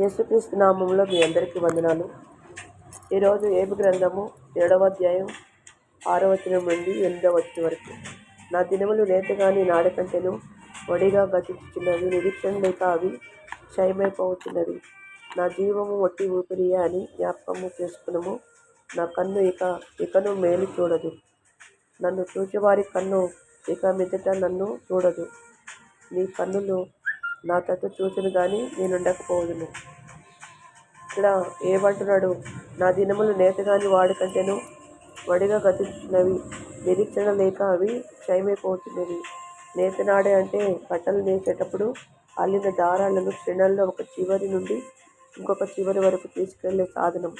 యేసుక్రీస్తు నామంలో మీ అందరికీ వందనాలు. ఈరోజు ఏబు గ్రంథము ఏడవ అధ్యాయం ఆరో వచనం నుండి ఎనిమిదవ వచనం వరకు. నా దినములు నేతగాని నాడకంటెను వడిగా గతించుచున్నవి నిరీక్షణ లేక అవి క్షయమైపోతున్నవి నా జీవము ఒట్టి ఊపిరియే అని జ్ఞాపకము చేసుకునము. నా కన్ను ఇక ఇకను మేలు చూడదు. నన్ను చూచేవారి కన్ను ఇక మీదట నన్ను చూడదు. నీ కన్నులు నా తట్టు చూచును కానీ నేనుండకపోదును ఇక్కడ ఏమంటున్నాడు? నా దినములు నేతగాని వాడికంటేను వడిగా గతించినవి. నిరీక్షణ లేక అవి క్షయమైపోతున్నవి. నేతనాడే అంటే బట్టలు నేసేటప్పుడు అల్లిన దారాలను క్షణాల్లో ఒక చివరి నుండి ఇంకొక చివరి వరకు తీసుకెళ్ళే సాధనం.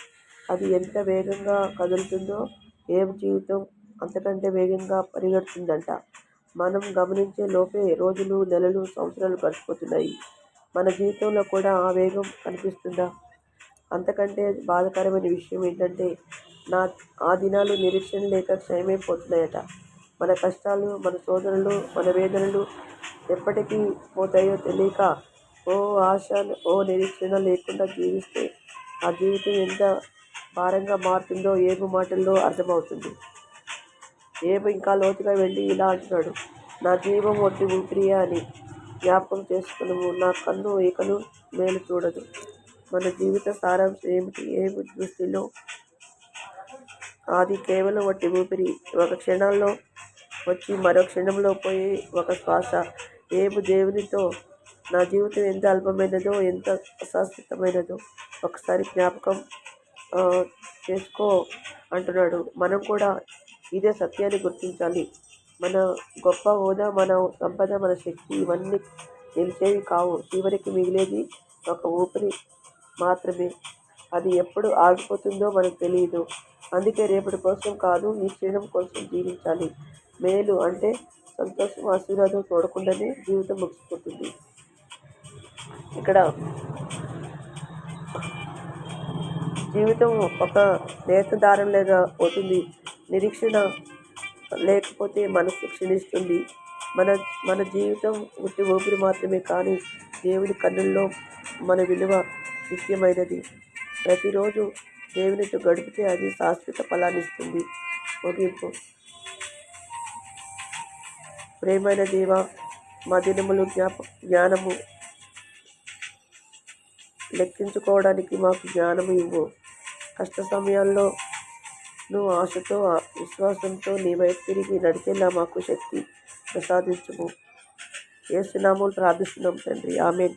అది ఎంత వేగంగా కదులుతుందో ఏ జీవితం అంతకంటే వేగంగా పరిగెడుతుందంట. మనం గమనించే లోపే రోజులు నెలలు సంవత్సరాలు గడిచిపోతున్నాయి. మన జీవితంలో కూడా ఆ వేగం కనిపిస్తుందా? అంతకంటే బాధకరమైన విషయం ఏంటంటే నా ఆ దినాలు నిరీక్షణ లేక క్షయమైపోతున్నాయట మన కష్టాలు మన శోధనలు మన వేదనలు ఎప్పటికీ పోతాయో తెలియక ఓ ఆశ ఓ నిరీక్షణ లేకుండా జీవిస్తే ఆ జీవితం ఎంత భారంగా మారుతుందో ఏగు మాటల్లో అర్థమవుతుంది. ఏబు ఇంకా లోతుగా వెళ్ళి ఇలా అంటున్నాడు. నా జీవం ఒట్టి ఊపిరియే అని జ్ఞాపకం చేసుకున్నాము నా కన్ను ఏకను మేలు చూడదు. మన జీవిత సారాంశం ఏమిటి? ఏమి దృష్టిలో? అది కేవలం ఒట్టి ఊపిరి. ఒక క్షణంలో వచ్చి మరో క్షణంలో పోయి ఒక శ్వాస. ఏమి దేవునితో? నా జీవితం ఎంత అల్పమైనదో ఎంత అశాశ్వతమైనదో ఒకసారి జ్ఞాపకం చేసుకో అంటున్నాడు. మనం కూడా ఇదే సత్యాన్ని గుర్తించాలి. మన గొప్ప హోదా మన సంపద మన శక్తి ఇవన్నీ నిలిచేవి కావు. చివరికి మిగిలేది ఒక ఊపిరి మాత్రమే. అది ఎప్పుడు ఆగిపోతుందో మనకు తెలియదు అందుకే రేపటి కోసం కాదు ఈ క్షీణం కోసం జీవించాలి. మేలు అంటే సంతోషం ఆశీర్వాదం చూడకుండానే జీవితం ముగిసిపోతుంది. ఇక్కడ జీవితం ఒక నేత దారం లేదా పోతుంది. నిరీక్షణ లేకపోతే మనసు క్షీణిస్తుంది. మన మన జీవితం ఉట్టి ఊపిరి మాత్రమే కానీ దేవుని కన్నుల్లో మన విలువ నిత్యమైనది. ప్రతిరోజు దేవునితో గడిపితే అది శాశ్వత ఫలాన్ని ఇస్తుంది. ముగింపు. ప్రేమైన దేవ మా దినములు జ్ఞాప జ్ఞానము లెక్కించుకోవడానికి మాకు జ్ఞానము ఇవ్వు. కష్ట సమయాల్లో నువ్వు ఆశతో విశ్వాసంతో నీ వైపు తిరిగి నడిచేలా మాకు శక్తి ప్రసాదించుము. ఏసునామూలు ప్రార్థిస్తున్నాం తండ్రి. ఆమెన్.